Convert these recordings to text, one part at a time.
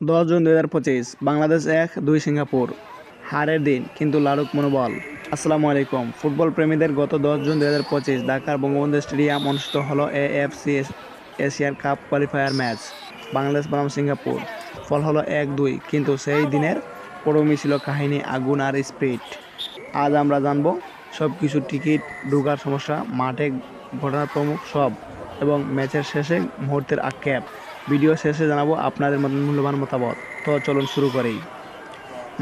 দশ জুন দুই হাজার পঁচিশ, বাংলাদেশ এক, দুই সিঙ্গাপুর। হারের দিন, কিন্তু লাড়ুক মনোবল। আসসালামু আলাইকুম। ফুটবল প্রেমীদের গত দশ জুন দুই হাজার পঁচিশ, ঢাকার বঙ্গবন্ধু স্টেডিয়াম অনুষ্ঠিত হলো এএফসি এশিয়ার কাপ কোয়ালিফায়ার ম্যাচ। বাংলাদেশ বনাম সিঙ্গাপুর। ফল হলো এক দুই কিন্তু সেই দিনের পরমি ছিল কাহিনী, আগুন আর স্পিড। আজ আমরা জানব সব কিছু টিকিট ঢোকার সমস্যা, মাঠে ঘটনার প্রমুখ সব এবং ম্যাচের শেষে মুহূর্তের আক্ষেপ। ভিডিও শেষে জানাব আপনাদের মূল্যবান মতামত। তো চলুন শুরু করি।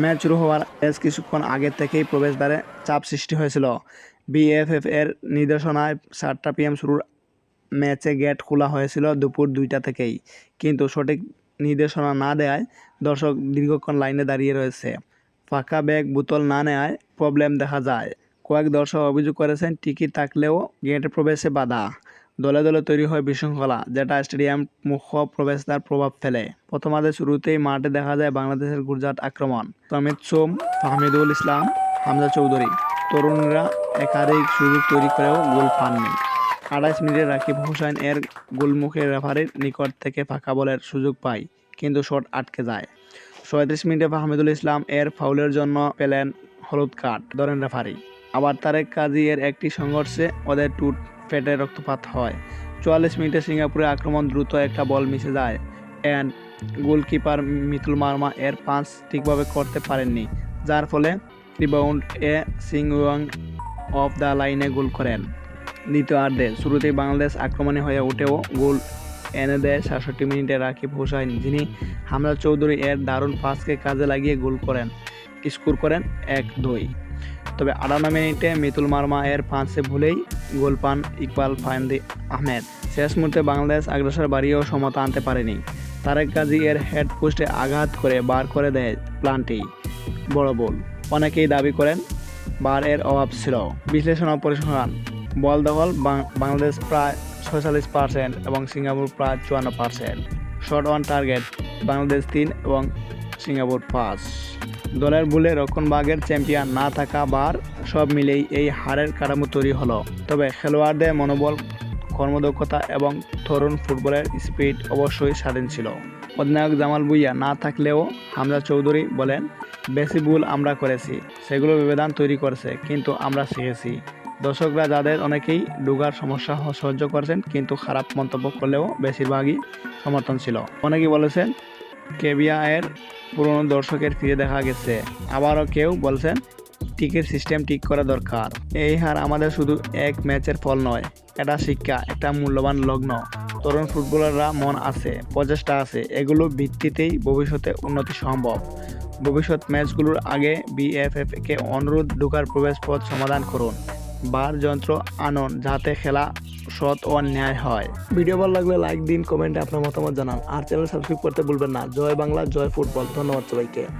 ম্যাচ শুরু হওয়ার বেশ কিছুক্ষণ আগে থেকেই প্রবেশদ্বারে চাপ সৃষ্টি হয়েছিল। বিএফএফ এর নির্দেশনায় সাতটা পিএম শুরুর ম্যাচে গেট খোলা হয়েছিল দুপুর দুইটা থেকেই। কিন্তু সঠিক নির্দেশনা না দেওয়ায় দর্শক দীর্ঘক্ষণ লাইনে দাঁড়িয়ে রয়েছে। ফাঁকা ব্যাগ, বোতল না নেওয়ায় প্রবলেম দেখা যায়। কয়েক দর্শক অভিযোগ করেছেন, টিকিট থাকলেও গেটে প্রবেশে বাধা। দলে দলে তৈরি হয় বিশৃঙ্খলা, যেটা স্টেডিয়াম মুখ্য প্রবেশদ্বার প্রভাব ফেলে। প্রথমার্ধে শুরুতেই মাঠে দেখা যায় বাংলাদেশের গুজরাট আক্রমণ। সমিত সোম, ফাহমিদুল ইসলাম, হামজা চৌধুরী। তরুণরা একাধিক সুযোগ তৈরি করেও গোল পাননি। আঠাইশ মিনিটে রাকিব হোসেন এর গোলমুখে রেফারির নিকট থেকে ফাঁকা বলের সুযোগ পায়, কিন্তু শট আটকে যায়। ছয়ত্রিশ মিনিটে ফাহমিদুল ইসলাম এর ফাউলের জন্য পেলেন হলুদ কার্ড, ধরেন রেফারি। আবার তারেক কাজী এর একটি সংঘর্ষে ওদের টুট ফেটে রক্তপাত হয়। চুয়াল্লিশ মিনিটে সিঙ্গাপুরের আক্রমণ দ্রুত একটা বল মিশে যায়। অ্যান্ড গোলকিপার মিতুল মার্মা এর পাঁচ ঠিকভাবে করতে পারেননি, যার ফলে রিবাউন্ড এ সিং ওয়াং অফ দ্য লাইনে গোল করেন। দ্বিতীয়ার্ধে শুরুতেই বাংলাদেশ আক্রমণে হয়ে উঠেও গোল এনে দেয় সাতষট্টি মিনিটে রাকিব হোসাইন, যিনি হামজা চৌধুরী এর দারুণ পাসকে কাজে লাগিয়ে গোল করেন। স্কোর করেন এক দুই। তবে আটান্ন মিনিটে মিতুল মার্মা এর পাঁচে ভুলেই গোল পান ইকবাল ফাইন্দি আহমেদ। শেষ মুহূর্তে বাংলাদেশ আগ্রাসর বাড়িয়েও সমতা আনতে পারেনি। তারেক গাজী এর হেড পোস্টে আঘাত করে বার করে দেয় প্লান্টি। বড় বল অনেকেই দাবি করেন, বার এর অভাব ছিল। বিশ্লেষণ ও পরিসংখ্যান। বল দখল বাংলাদেশ প্রায় ছয়চল্লিশ পার্সেন্ট এবং সিঙ্গাপুর প্রায় চুয়ান্ন percent. Shot on target, Bangladesh তিন এবং সিঙ্গাপুর পাঁচ। দলের ভুলে রক্ষণভাগের চ্যাম্পিয়ন না থাকা বার সব মিলেই এই হারের কাঠামো তৈরি হলো। তবে খেলোয়াড়দের মনোবল, কর্মদক্ষতা এবং তরুণ ফুটবলের স্পিড অবশ্যই স্বাধীন ছিল। অধিনায়ক জামাল বুইয়া না থাকলেও হামজা চৌধুরী বলেন, বেশি ভুল আমরা করেছি, সেগুলো বিবেদন তৈরি করেছে, কিন্তু আমরা শিখেছি। দর্শকরা যাদের অনেকেই ডুগার সমস্যা সহ্য করেছেন, কিন্তু খারাপ মন্তব্য করলেও বেশিরভাগই সমর্থন ছিল। অনেকেই বলেছেন কেবিয়া এর পুরনো দর্শকের ফিরে দেখা গেছে। আবারও কেউ বলছেন, টিকিট সিস্টেম ঠিক করা দরকার। এই হার আমাদের শুধু এক ম্যাচের ফল নয়, এটা শিক্ষা একটা মূল্যবান লগ্ন। তরুণ ফুটবলাররা মন আছে, প্রচেষ্টা আছে, এগুলো ভিত্তিতেই ভবিষ্যতে উন্নতি সম্ভব। ভবিষ্যৎ ম্যাচগুলোর আগে বিএফএফ কে অনুরোধ ঢোকার প্রবেশ পথ সমাধান করুন। বার যন্ত্র আনন যাতে খেলা সৎ ও ন্যায় হয়। ভিডিও ভালো লাগলে লাইক দিন, কমেন্টে আপনার মতামত জানান। আর চ্যানেল সাবস্ক্রাইব করতে ভুলবেন না। জয় বাংলা, জয় ফুটবল। ধন্যবাদ সবাইকে।